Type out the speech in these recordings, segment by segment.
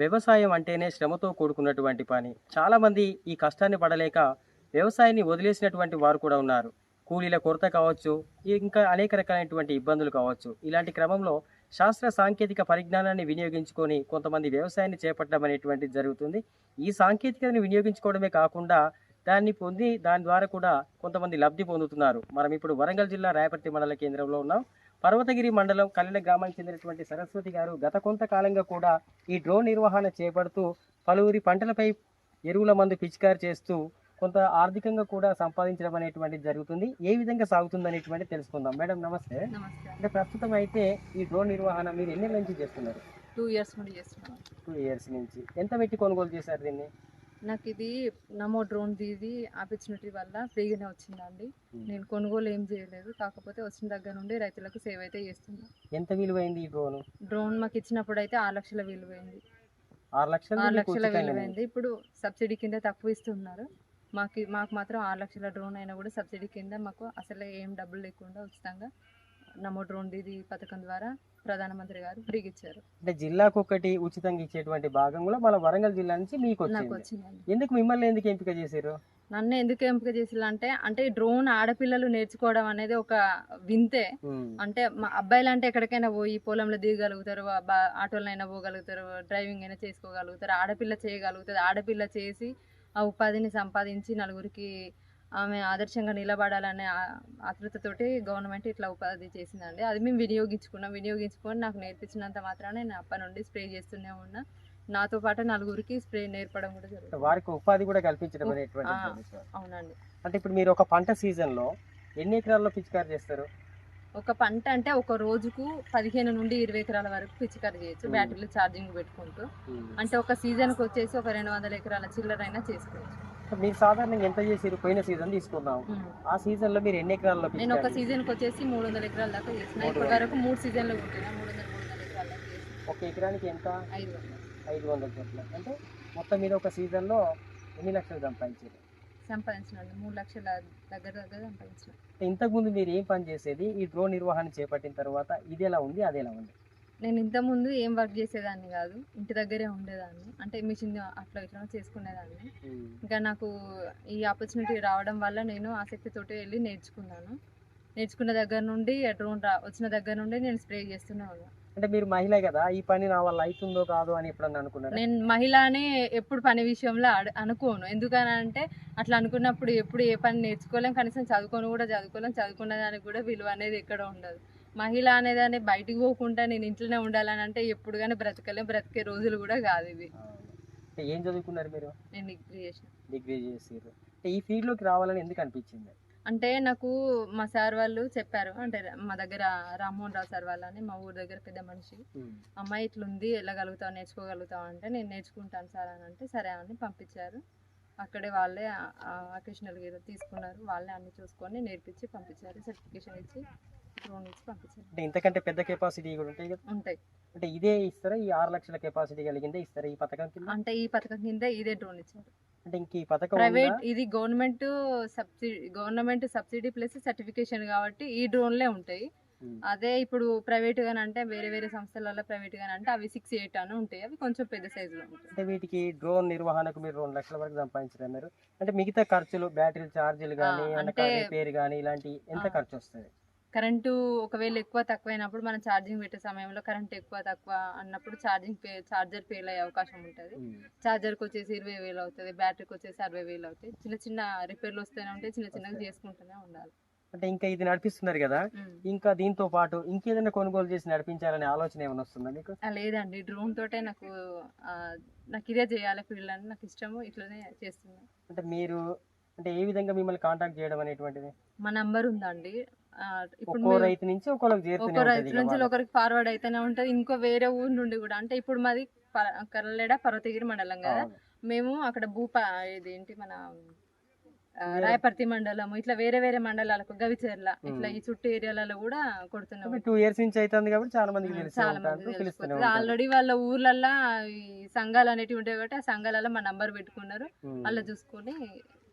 వ్యవసాయం అంటేనే శ్రమతో కూడుకున్నటువంటి పని. చాలామంది ఈ కష్టాన్ని పడలేక వ్యవసాయాన్ని వదిలేసినటువంటి వారు కూడా ఉన్నారు. కూలీల కొరత కావచ్చు ఇంకా అనేక రకాలైనటువంటి ఇబ్బందులు కావచ్చు. ఇలాంటి క్రమంలో శాస్త్ర సాంకేతిక పరిజ్ఞానాన్ని వినియోగించుకొని కొంతమంది వ్యవసాయాన్ని చేపట్టడం అనేటువంటిది జరుగుతుంది. ఈ సాంకేతికతను వినియోగించుకోవడమే కాకుండా దాన్ని పొంది దాని ద్వారా కూడా కొంతమంది లబ్ధి పొందుతున్నారు. మనం ఇప్పుడు వరంగల్ జిల్లా రాయపర్తి మండల కేంద్రంలో ఉన్నాం. పర్వతగిరి మండలం కల్లెల గ్రామానికి చెందినటువంటి సరస్వతి గారు గత కొంతకాలంగా కూడా ఈ డ్రోన్ నిర్వహణ చేపడుతూ పలువురి పంటలపై ఎరువుల మందు పిచికారి చేస్తూ కొంత ఆర్థికంగా కూడా సంపాదించడం అనేటువంటిది జరుగుతుంది. ఏ విధంగా సాగుతుంది అనేటువంటి తెలుసుకుందాం. మేడం నమస్తే. అంటే ప్రస్తుతం అయితే ఈ డ్రోన్ నిర్వహణ మీరు ఎన్ని నుంచి చేస్తున్నారు? టూ ఇయర్స్ నుండి టూ ఇయర్స్ నుంచి. ఎంత పెట్టి కొనుగోలు చేశారు దీన్ని? నాకు ఇది నమో డ్రోన్ ఇది ఆపర్చునిటీ వల్ల ఫ్రీగానే వచ్చిందండి. నేను కొనుగోలు ఏం చేయలేదు. కాకపోతే వచ్చిన దగ్గర నుండి రైతులకు సేవ్ అయితే చేస్తున్నా. ఎంత విలువైంది ఈ డ్రోన్? డ్రోన్ మాకు ఇచ్చినప్పుడు అయితే ఆరు లక్షల విలువైంది. ఆరు లక్షలు ఆరు లక్షల విలువైంది. ఇప్పుడు సబ్సిడీ కింద తక్కువ ఇస్తున్నారు. మాకు మాకు మాత్రం ఆరు లక్షల డ్రోన్ అయినా కూడా సబ్సిడీ కింద మాకు అసలే ఏం డబ్బులు లేకుండా ఉచితంగా నమో డ్రోన్ ఇది పథకం ద్వారా ప్రధానమంత్రి గారు ఫ్రీగా ఇచ్చారు అంటే జిల్లాకు ఒకటి ఉచితంగా ఇచ్చేటువంటి భాగంలో మన వరంగల్ జిల్లా నుంచి మీకు వచ్చింది ఎందుకు మిమ్మల్ని ఎందుకు ఎంపిక చేశారు? నన్ను ఎందుకు ఎంపిక చేసిల్లంటే అంటే డ్రోన్ ఆడపిల్లలు నేర్చుకోవడం అనేది ఒక వింతే. అంటే మా అబ్బాయిలు అంటే ఎక్కడికైనా పోయి పొలంలో దిగగలుగుతారు ఆటోలైనా పోగలుగుతారు డ్రైవింగ్ అయినా చేసుకోగలుగుతారు ఆడపిల్ల చేయగలుగుతుంది ఆడపిల్ల చేసి ఆ ఉపాధిని సంపాదించి నలుగురికి ఆమె ఆదర్శంగా నిలబడాలనే ఆతృతతోటి గవర్నమెంట్ ఇట్లా ఉపాధి చేసిందండి. అది మేము వినియోగించుకున్నాం. వినియోగించుకొని నాకు నేర్పించినంత మాత్రాన నేను అప్పటి నుండి స్ప్రే చేస్తూనే ఉన్నా. నాతో పాటు నలుగురికి స్ప్రే నేర్పడం కూడా జరుగుతుంది. వారికి ఉపాధి కూడా కల్పించడం అవునండి. అంటే ఇప్పుడు మీరు ఒక పంట సీజన్లో ఎన్ని ఎకరాల్లో పిచికారి చేస్తారు? ఒక పంట అంటే ఒక రోజుకు పదిహేను నుండి ఇరవై ఎకరాల వరకు పిచికారి చేయొచ్చు. బ్యాటరీలు ఛార్జింగ్ పెట్టుకుంటూ. అంటే ఒక సీజన్కి వచ్చేసి ఒక రెండు వందల ఎకరాల చిల్లరైనా చేసుకోవచ్చు. మీరు సాధారణంగా ఎంత చేసారు పోయిన సీజన్ తీసుకున్నాం. ఆ సీజన్లో మీరు ఎన్ని ఎకరాల్లో నేను ఒక పిచికారి సీజన్కి వచ్చేసి మూడు వందల ఎకరాల దాకా చేసిన. ఇప్పటి. వరకు మూడు సీజన్లు కుట్టిన మూడు వందల మూడు వందల ఎకరాల దాకా చేసిన. ఒక ఎకరానికి ఎంత? ఐదు వందలు. ఐదు వందల చొప్పున అంటే మొత్తం మీద ఒక సీజన్లో ఎన్ని లక్షలు సంపాదించారు? సంపాదించిన మూడు లక్షల దగ్గర దగ్గర సంపాదించిన ఇంతకు ముందు మీరు ఏం పని చేసేది? ఈ డ్రోన్ నిర్వహణ చేపట్టిన తర్వాత ఇది ఎలా ఉంది అది ఎలా ఉంది? నేను ఇంతకుముందు ఏం వర్క్ చేసేదాన్ని కాదు. ఇంటి దగ్గరే ఉండేదాన్ని. అంటే మిషన్ అట్లా ఇట్లా చేసుకునేదాన్ని. ఇంకా నాకు ఈ ఆపర్చునిటీ రావడం వల్ల నేను ఆసక్తితోటి వెళ్ళి నేర్చుకున్నాను. నేర్చుకున్న దగ్గర నుండి డ్రోన్ రా వచ్చిన దగ్గర నుండి నేను స్ప్రే చేస్తూనే ఉన్నాను అంటే మీరు మహిళ కదా ఈ పని నా వల్ల అవుతుందో కాదో అని ఎప్పుడన్నా అనుకున్నారా? నేను మహిళనే ఎప్పుడు పని విషయంలో అనుకోను. ఎందుకనంటే అట్లా అనుకున్నప్పుడు ఎప్పుడు ఏ పని నేర్చుకోలేం కనీసం చదువుకొని కూడా చదువుకోలేం. చదువుకున్న దానికి కూడా విలువ అనేది ఎక్కడ ఉండదు. మహిళ అనేదాన్ని బయటికి పోకుండా నేను ఇంట్లోనే ఉండాలని అంటే ఎప్పుడు కానీ బ్రతకలేం బ్రతికే రోజులు కూడా కాదు ఇవి. అంటే ఏం చదువుకున్నారు మీరు? నేను డిగ్రీ చేసిన. డిగ్రీ చేసారు అంటే ఈ ఫీల్డ్లోకి రావాలని ఎందుకు అనిపించింది? అంటే నాకు మా సార్ వాళ్ళు చెప్పారు అంటే మా దగ్గర రామ్మోహన్ రావు సార్ వాళ్ళని మా ఊరు దగ్గర పెద్ద మనిషి. అమ్మాయి ఇట్లుంది వెళ్ళగలుగుతావు నేర్చుకోగలుగుతావు అంటే నేను నేర్చుకుంటాను సార్ అని అంటే సరే అని పంపించారు. అక్కడే వాళ్ళే అకేషనల్గా తీసుకున్నారు వాళ్ళే అన్ని చూసుకొని నేర్పించి పంపించారు సర్టిఫికేషన్ ఇచ్చి. అంటే ఇంతకంటే పెద్ద కెపాసిటీ కూడా ఉంటాయి కదా. ఉంటాయి. అంటే ఇదే ఇస్తారా? ఈ ఆరు లక్షల కెపాసిటీ కలిగిందే ఇస్తారా? ఈ పథకం కింద? అంటే ఈ పథకం కింద ఇదే డ్రోన్ ఇచ్చారు. అంటే ఇంక ఈ పథకం ప్రైవేట్? ఇది government subsidy government subsidy plus certification కాబట్టి ఈ డ్రోన్లే ఉంటాయి. అదే ఇప్పుడు ప్రైవేట్ గాని అంటే వేరే వేరే సంస్థలలో ప్రైవేట్ గాని అంటే అవి సిక్స్ ఎయిట్ అని ఉంటాయి. అవి కొంచెం పెద్ద సైజులో ఉంటాయి. అంటే వీటికి డ్రోన్ నిర్వహణకు మీరు రెండు లక్షల వరకు సంపాదించారు మీరు? అంటే మిగతా ఖర్చులు బ్యాటరీ ఛార్జీలు కానీ అంటే- రిపేర్ కానీ ఇలాంటి ఎంత. ఖర్చు వస్తుంది? కరెంటు ఒకవేళ ఎక్కువ తక్కువైనప్పుడు మనం ఛార్జింగ్ పెట్టే సమయంలో కరెంట్ ఎక్కువ తక్కువ అన్నప్పుడు ఛార్జింగ్ పే ఛార్జర్ ఫెయిల్ అయ్యే అవకాశం ఉంటుంది. ఛార్జర్కి వచ్చేసి ఇరవై వేలు అవుతుంది బ్యాటరీకి వచ్చేసి అరవై వేలు అవుతాయి చిన్న చిన్న రిపేర్లు వస్తూనే ఉంటాయి చిన్న చిన్నగా. చేసుకుంటూనే ఉండాలి. అంటే ఇంకా ఇది నడిపిస్తున్నారు కదా. ఇంకా దీంతో పాటు ఇంకేదైనా కొనుగోలు చేసి నడిపించాలనే ఆలోచన ఏమైనా వస్తుందా మీకు? లేదండి. డ్రోన్ తోటే నాకు నాకు ఇదే చేయాలి ఫీల్డ్ అని నాకు ఇష్టము ఇట్లనే చేస్తున్నాను. అంటే మీరు అంటే ఏ విధంగా మిమ్మల్ని కాంటాక్ట్ చేయడం అనేటువంటిది? మా నంబర్ ఉందండి. ఇప్పుడు ఒక్కో రైతు నుంచి ఒక్కొక్కరికి ఒక చేరుతూనే రైతు నుంచి. ఒకరికి ఫార్వర్డ్ అయితేనే ఉంటది ఇంకో వేరే ఊరు నుండి కూడా అంటే ఇప్పుడు మాది కర్లెడ పర్వతగిరి మండలం కదా. మేము అక్కడ భూప ఇది ఏంటి మన రాయపర్తి మండలం ఇట్లా వేరే వేరే మండలాలకు గవిచెర్ల ఇట్లా ఈ చుట్టూ ఏరియాలలో కూడా కొడుతున్నాం టూ ఇయర్స్ నుంచి అవుతుంది కాబట్టి చాలా చాలా మంది ఉంటారు. ఆల్రెడీ వాళ్ళ ఊర్లల్లో ఈ సంఘాలు అనేటివి ఉంటాయి కాబట్టి ఆ సంఘాలలో మా నంబర్ పెట్టుకున్నారు. అలా చూసుకొని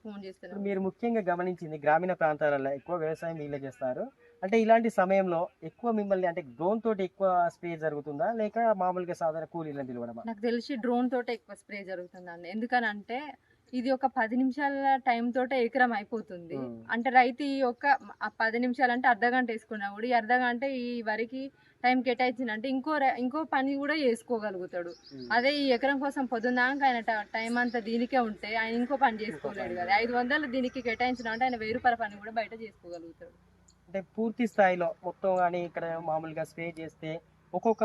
ఫోన్ చేస్తున్నారు. మీరు ముఖ్యంగా గమనించింది గ్రామీణ ప్రాంతాలలో ఎక్కువ వ్యవసాయం వీళ్ళే చేస్తారు. అంటే ఇలాంటి సమయంలో ఎక్కువ మిమ్మల్ని అంటే డ్రోన్ తోటి ఎక్కువ స్ప్రే జరుగుతుందా? లేక మామూలుగా సాధారణ కూలీలను పిలవడమా? నాకు తెలిసి డ్రోన్ తోటే ఎక్కువ స్ప్రే జరుగుతుందండి. ఎందుకనంటే ఇది ఒక పది నిమిషాల టైం తోటే ఎకరం అయిపోతుంది. అంటే రైతు ఈ ఒక పది నిమిషాలు అంటే అర్ధ గంట వేసుకున్నా కూడా ఈ అర్ధ గంట ఈ వరికి టైం కేటాయించిందంటే ఇంకో ఇంకో పని కూడా చేసుకోగలుగుతాడు. అదే ఈ ఎకరం కోసం పొద్దున్నాక ఆయన ట- టైం అంతా దీనికే ఉంటే ఆయన ఇంకో పని చేసుకోలేడు కదా. ఐదు వందలు దీనికి కేటాయించిన అంటే ఆయన వెయ్యి రూపాయల పని కూడా బయట చేసుకోగలుగుతాడు. అంటే పూర్తి స్థాయిలో మొత్తం కానీ ఇక్కడ మామూలుగా స్ప్రే చేస్తే ఒక్కొక్క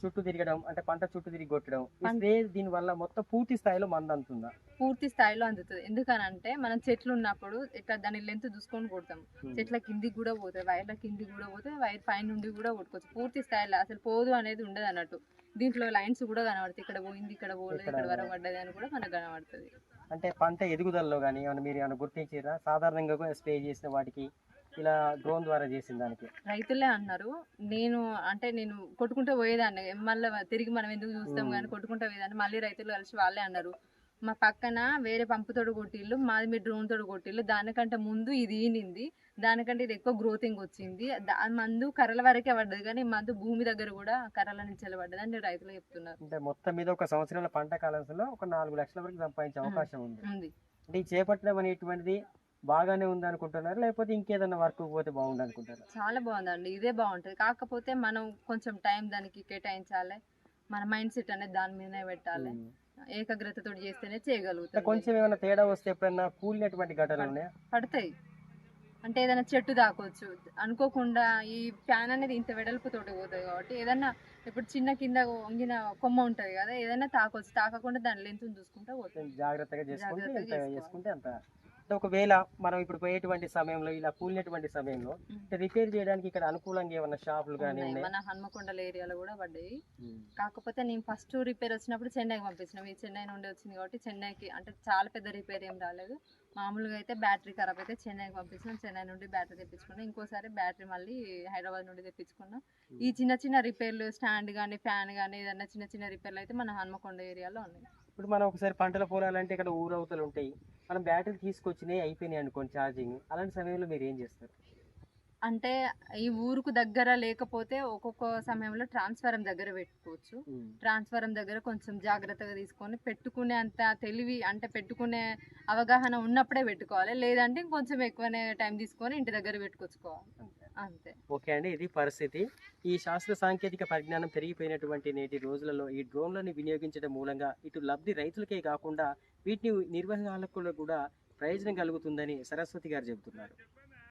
చుట్టూ తిరగడం అంటే పంట చుట్టూ తిరిగి కొట్టడం స్ప్రే దీని వల్ల మొత్తం పూర్తి స్థాయిలో మంద అందుతుందా? పూర్తి స్థాయిలో అందుతుంది. ఎందుకనంటే మనం చెట్లు ఉన్నప్పుడు ఇట్లా దాని లెంత్ చూసుకొని కొడతాం. చెట్ల కిందికి కూడా పోతాయి వైర్ల కిందికి కూడా పోతాయి వైర్ పైన నుండి కూడా కొట్టుకోవచ్చు. పూర్తి స్థాయిలో అసలు పోదు అనేది ఉండదు అన్నట్టు. దీంట్లో లైన్స్ కూడా కనబడతాయి. ఇక్కడ పోయింది ఇక్కడ పోలేదు ఇక్కడ పడ్డది అని కూడా మనకు కనబడుతుంది. అంటే పంట ఎదుగుదలలో కానీ ఏమైనా మీరు ఏమైనా గుర్తించారా? సాధారణంగా కూడా స్ప్రే చేసిన వాటికి ఇలా డ్రోన్ ద్వారా చేసిన దానికి. రైతులే అన్నారు. నేను అంటే నేను కొట్టుకుంటూ పోయేదాన్ని. మళ్ళీ తిరిగి మనం ఎందుకు చూస్తాం. కానీ కొట్టుకుంటూ పోయేదాన్ని. మళ్ళీ రైతులు కలిసి వాళ్ళే అన్నారు. మా పక్కన వేరే పంపుతోడు కొట్టిల్లు మాది మీ డ్రోన్ తోడు కొట్టిల్లు దానికంటే ముందు ఇది ఈనింది. దానికంటే ఇది ఎక్కువ గ్రోతింగ్ వచ్చింది. మందు కర్రల వరకే పడ్డది కానీ మందు భూమి దగ్గర కూడా కర్రల నుంచి పడ్డది అని రైతులు చెప్తున్నారు. అంటే మొత్తం మీద ఒక సంవత్సరాల పంట కాలంలో ఒక నాలుగు లక్షల వరకు సంపాదించే అవకాశం ఉంది. ఉంది. అంటే ఈ చేపట్టడం అనేటువంటిది బాగానే ఉంది అనుకుంటున్నారు లేకపోతే ఇంకేదన్నా వర్క్ పోతే బాగుంది అనుకుంటారు చాలా బాగుందండి. ఇదే బాగుంటుంది. కాకపోతే మనం కొంచెం టైం దానికి కేటాయించాలి. మన మైండ్ సెట్ అనేది దాని మీదనే పెట్టాలి. ఏకాగ్రతతో చేస్తేనే చేయగలుగుతాం. కొంచెం ఏమైనా తేడా వస్తే ఎప్పుడన్నా కూలినటువంటి ఘటనలు ఉన్నాయా? పడతాయి. అంటే ఏదైనా చెట్టు తాకొచ్చు అనుకోకుండా ఈ ఫ్యాన్ అనేది ఇంత వెడల్పుతోటి పోతుంది కాబట్టి ఏదైనా ఇప్పుడు చిన్న కింద వంగిన కొమ్మ ఉంటది కదా ఏదైనా తాకొచ్చు తాకకుండా దాని లెంత్ చూసుకుంటా పోతుంది. జాగ్రత్తగా చేసుకుంటే అంత ఒకవేళ మనం ఇప్పుడు పోయేటువంటి సమయంలో ఇలా కూలినటువంటి సమయంలో రిపేర్ చేయడానికి ఇక్కడ అనుకూలంగా ఏమన్నా షాపులు కానీ మన హన్మకొండల ఏరియాలో కూడా పడ్డాయి. కాకపోతే నేను ఫస్ట్ రిపేర్ వచ్చినప్పుడు చెన్నైకి పంపించిన. ఈ చెన్నై నుండి వచ్చింది కాబట్టి చెన్నైకి అంటే చాలా పెద్ద రిపేర్ ఏం రాలేదు. మామూలుగా అయితే బ్యాటరీ ఖరాబ్ అయితే చెన్నైకి పంపించినాం చెన్నై నుండి బ్యాటరీ తెప్పించుకున్నాం. ఇంకోసారి బ్యాటరీ మళ్ళీ హైదరాబాద్ నుండి తెప్పించుకున్నాం. ఈ చిన్న చిన్న రిపేర్లు స్టాండ్ కానీ ఫ్యాన్ కానీ ఏదైనా చిన్న చిన్న రిపేర్లు అయితే మన హన్మకొండ ఏరియాలో ఉన్నాయి. ఇప్పుడు మనం ఒకసారి పంటల పొలాలంటే ఇక్కడ ఊరవతలు ఉంటాయి. మనం బ్యాటరీ తీసుకొచ్చినాయి అయిపోయినాయి అనుకోండి ఛార్జింగ్. అలాంటి సమయంలో మీరు ఏం చేస్తారు? అంటే ఈ ఊరుకు దగ్గర లేకపోతే ఒక్కొక్క సమయంలో ట్రాన్స్ఫారం దగ్గర పెట్టుకోవచ్చు. ట్రాన్స్ఫారం దగ్గర కొంచెం జాగ్రత్తగా తీసుకొని పెట్టుకునే అంత తెలివి అంటే పెట్టుకునే అవగాహన ఉన్నప్పుడే పెట్టుకోవాలి. లేదంటే కొంచెం ఎక్కువనే టైం తీసుకొని ఇంటి దగ్గర పెట్టుకొచ్చుకోవాలి. అంతే. ఓకే అండి ఇది పరిస్థితి. ఈ శాస్త్ర సాంకేతిక పరిజ్ఞానం పెరిగిపోయినటువంటి నేటి రోజులలో ఈ డ్రోన్లను వినియోగించడం మూలంగా ఇటు లబ్ధి రైతులకే కాకుండా వీటిని నిర్వహణకు కూడా ప్రయోజనం కలుగుతుందని సరస్వతి గారు చెబుతున్నారు.